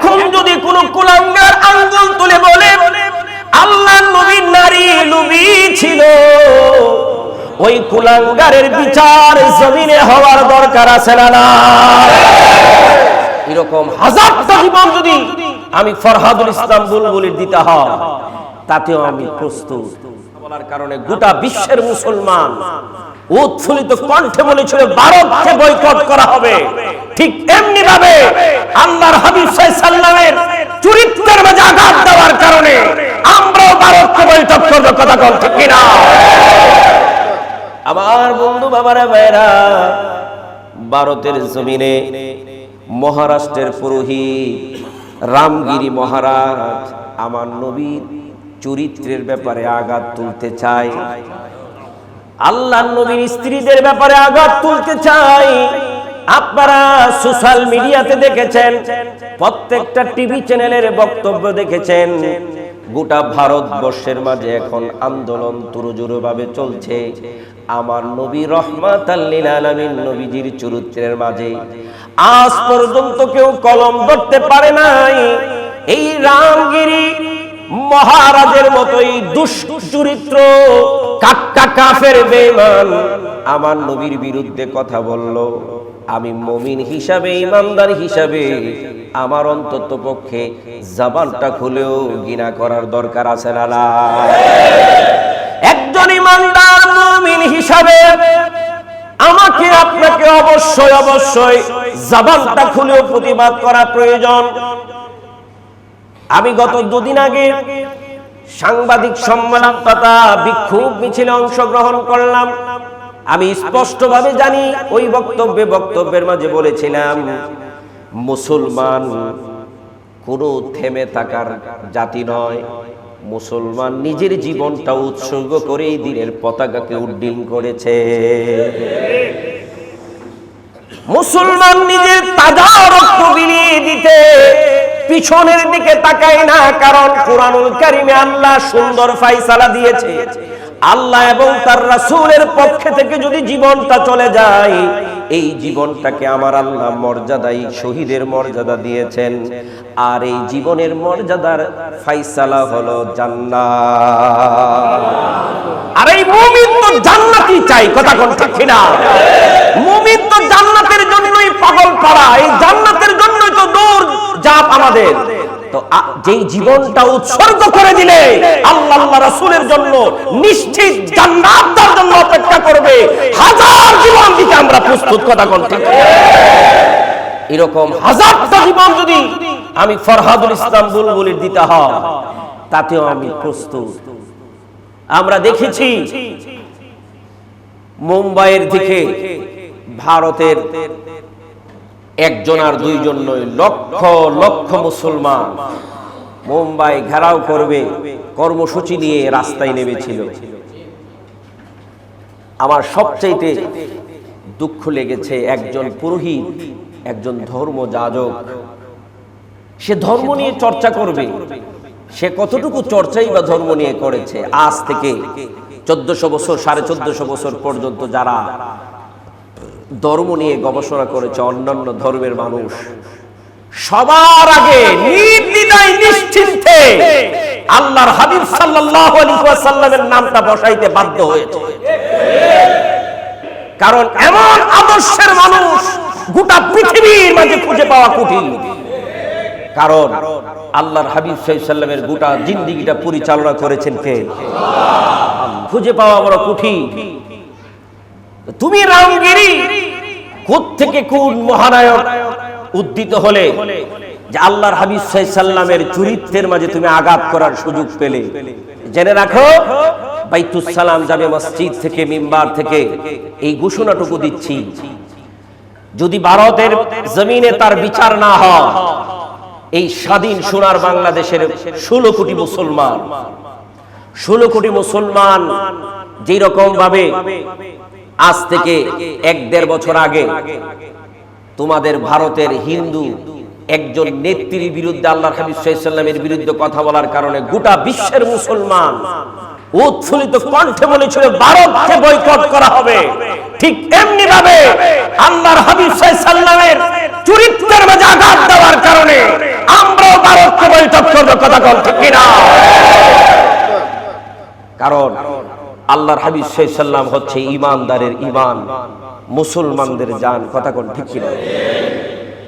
এখন যদি কোন কুলাঙ্গার আঙ্গুল তুলে বলে আল্লাহ নবীর নারী লুবি ছিল। ওই কুলাঙ্গারের বিচার জমিনে হওয়ার দরকার আছে না না এরকম হাজারটা জীবন যদি আমি ফরহাদুল ইসলাম বুলবুলির দিতে হয়, তাতেও আমি প্রস্তুত। বলার কারণে গোটা বিশ্বের মুসলমান উৎফুল্লিত কণ্ঠে বলেছিল, ভারতকে বয়কট করা হবে। ঠিক এমনি ভাবে আল্লাহর হাবিব সাল্লামের চরিত্রের মাঝে আঘাত দেওয়ার কারণে আমরাও ভারতকে বৈঠক করব ঠিক কিনা? আমার বন্ধু বাবারা ভাইরা ভারতের জমিনে মহারাষ্ট্রের পুরোহিত রামগিরি মহারাজ আমার নবীর চরিত্রের ব্যাপারে আঘাত তুলতে চায়। আল্লাহ নবীর স্ত্রীদের ব্যাপারে আঘাত তুলতে চাই আপনারা সোশ্যাল মিডিয়াতে দেখেছেন, প্রত্যেকটা টিভি চ্যানেলের বক্তব্য দেখেছেন। গোটা ভারতবর্ষের মাঝে এখন আন্দোলন ভাবে চলছে। আমার নবী রহমাত নবীজির চরিত্রের মাঝে। আজ পর্যন্ত কেউ কলম ধরতে পারে নাই। এই রামগিরি মহারাজের মতোই দুশ্চরিত্র কাক্কা কাফের বেমান আমার নবীর বিরুদ্ধে কথা বলল। আমি মমিন হিসাবে, ইমানদার হিসাবে আমার অন্তত পক্ষে জবানটা খুলেও গিনা করার দরকার আছে না? একজন ইমানদার মমিন হিসাবে আমাকে আপনাকে অবশ্যই অবশ্যই জবানটা খুলেও প্রতিবাদ করা প্রয়োজন আমি গত দুদিন আগে সাংবাদিক সম্মেলন তথা বিক্ষোভ মিছিলে অংশগ্রহণ করলাম আমি স্পষ্টভাবে জানি ওই বক্তব্যে বক্তব্যের মাঝে বলেছিলাম, মুসলমান কোনো থেমে থাকার জাতি নয়। মুসলমান নিজের জীবনটা উৎসর্গ করে এই দিনের পতাকাকে উড্ডীন করেছে। মুসলমান নিজের তাজা রক্ত বিলিয়ে দিতে পিছনের দিকে তাকায় না, কারণ কোরআনুল কারিমে আল্লাহ সুন্দর ফাইসালা দিয়েছে। আল্লাহ এবং তার রাসূলের পক্ষে থেকে যদি জীবনটা চলে যায়, এই জীবনটাকে আমার আল্লাহ মর্যাদাই শহীদের মর্যাদা দিয়েছেন। আর এই জীবনের মর্যাদার ফাইসালা হলো জান্নাত। আর এই মুমিন তো জান্নাতই চাই, কথা কোন ঠিক কিনা? মুমিন তো জান্নাতের জন্যই পাগল করা এই জান্নাতের জন্যই তো দূর জাপ আমাদের। তো যেই জীবনটা উৎসর্গ করে দিলে আল্লাহ জন্য নিশ্চিত জন্য অপেক্ষা করবে। হাজার জীবন আমরা প্রস্তুত, কথা এরকম হাজারটা জীবন যদি আমি ফরহাদুল ইসলাম বুলবুলির দিতে হয়, তাতেও আমি প্রস্তুত। আমরা দেখেছি মুম্বাইয়ের দিকে ভারতের একজন আর দুইজন নয়, লক্ষ লক্ষ মুসলমান। মুম্বাই ঘেরাও করবে, কর্মসূচি নিয়ে রাস্তায় নেমেছিল। আমার সবচাইতে দুঃখ লেগেছে একজন পুরোহিত, একজন ধর্ম যাজক। সে ধর্ম নিয়ে চর্চা করবে। সে কতটুকু চর্চাই বা ধর্ম নিয়ে করেছে? আজ থেকে চোদ্দশো বছর, সাড়ে চোদ্দশো বছর পর্যন্ত যারা ধর্ম নিয়ে গবেষণা করেছে অন্যান্য ধর্মের মানুষ। সবার আগে নিশ্চিন্তে আল্লাহর হাবিব সাল্লাল্লাহু নামটা বসাইতে বাধ্য হয়েছে। কারণ এমন আদর্শের মানুষ গোটা পৃথিবীর মাঝে খুঁজে পাওয়া কঠিন। কারণ আল্লাহর হাবিব সাল্লামের গোটা জিন্দিগিটা পরিচালনা করেছেন কে? খুঁজে পাওয়া বড় কঠিন। তুমি রামগিরি থেকে কোন মহানায়ক উদ্দিত হলে যে আল্লাহর হাবিব সাল্লামের চরিত্রের মাঝে তুমি আঘাত করার সুযোগ পেলে? জেনে রাখো, বাইতুস সালাম যাবে মসজিদ থেকে, মিম্বার থেকে এই ঘোষণাটুকু দিচ্ছি। যদি ভারতের জমিনে তার বিচার না হয়, এই স্বাধীন সোনার বাংলাদেশের ষোলো কোটি মুসলমান, ষোলো কোটি মুসলমান যেই রকম ভাবে আজ থেকে এক দেড় বছর আগে তোমাদের ভারতের হিন্দু একজন নেত্রীর বিরুদ্ধে আল্লাহ হাবিবের বিরুদ্ধে কথা বলার কারণে গোটা বিশ্বের মুসলমান উৎফুল্লিত কণ্ঠে বলেছিল, ভারতকে বয়কট করা হবে। ঠিক এমনি ভাবে আল্লাহর হাবিব সাল্লামের চরিত্রের মাঝে আঘাত দেওয়ার কারণে আমরা বৈঠক করবে, কথা ঠিক কিনা? কারণ আল্লাহর হাবিব সাল্লাম হচ্ছে ইমানদারের ইমান মুসলমানদের যান কথা কোন ঠিক কিনা?